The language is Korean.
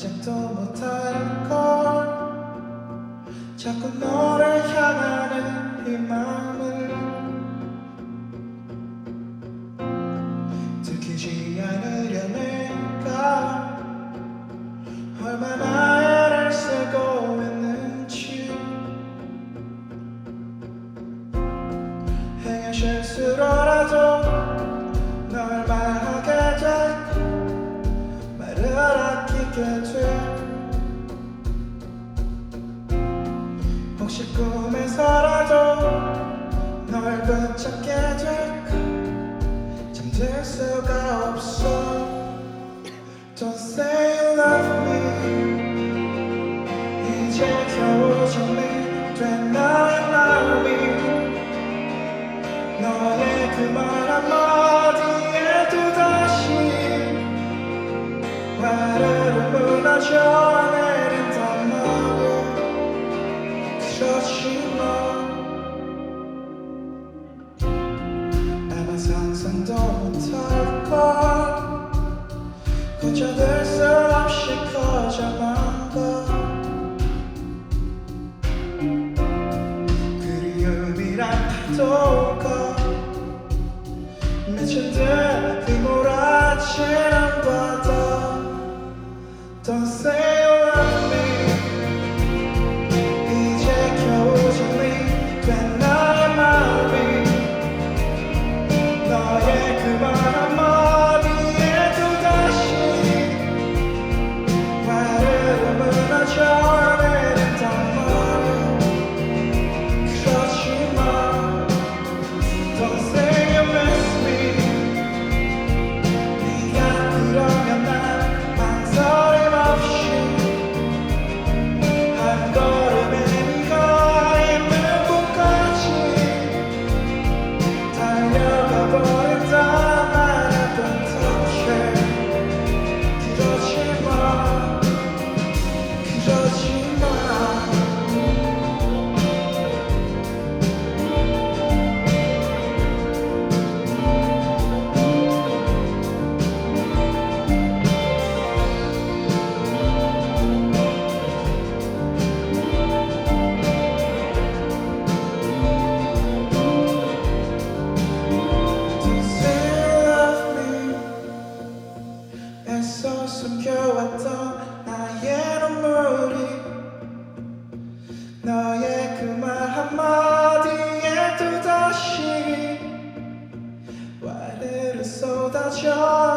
짐작도 못할걸. 자꾸 널 Don't say love me. 이제 겨우 정리된 나의 마음이 너의 그 말 한마디에도 다시 화려로 무너져 멈춰 들쌀 없이 커져간 것 그리움이란 파도가 God.